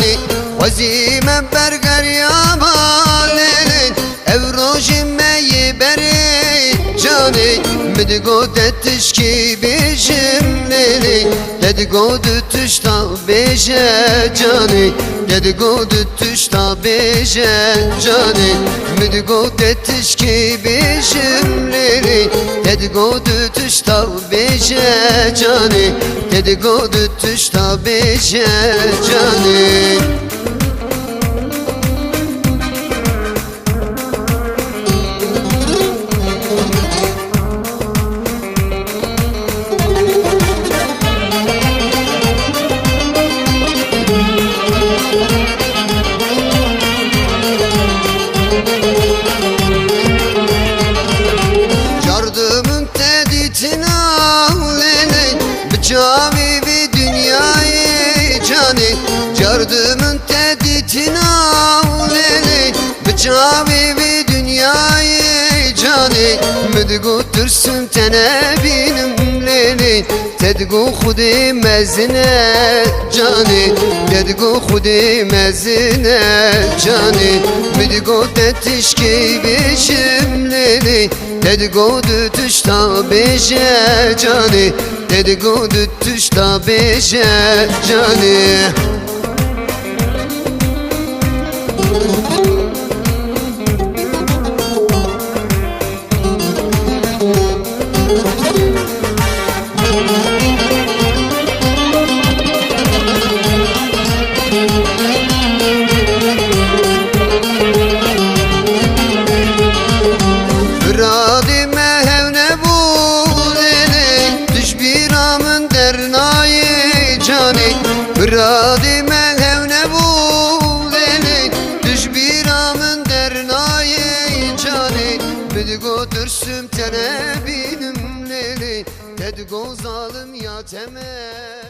cani Vazime berger yamalin Evrojime beri cani Medgodet tişki bişimlili Dedikodu tüşta beşe cani. Dedikodu tüşta beşe cani. Medgodet tişki bişimlili Dedikodu tüşta beşe cani. Dedikodu tüşta beşe cani Bir dünyayı cani Yardımın teditine ağlene Bıçavi bir dünyayı cani Müdgü türsün tene benim leni Tedgü khudi mezine cani Tedgü khudi mezine cani Müdgü tetişki bişimleni Dedikodu tüşta beşe cani. Dedikodu tüşta beşe cani cani Radime hevne bulene Düş bir amın dernayı cani Müdgo dürsüm tene binim leli Tedgo zalim ya temel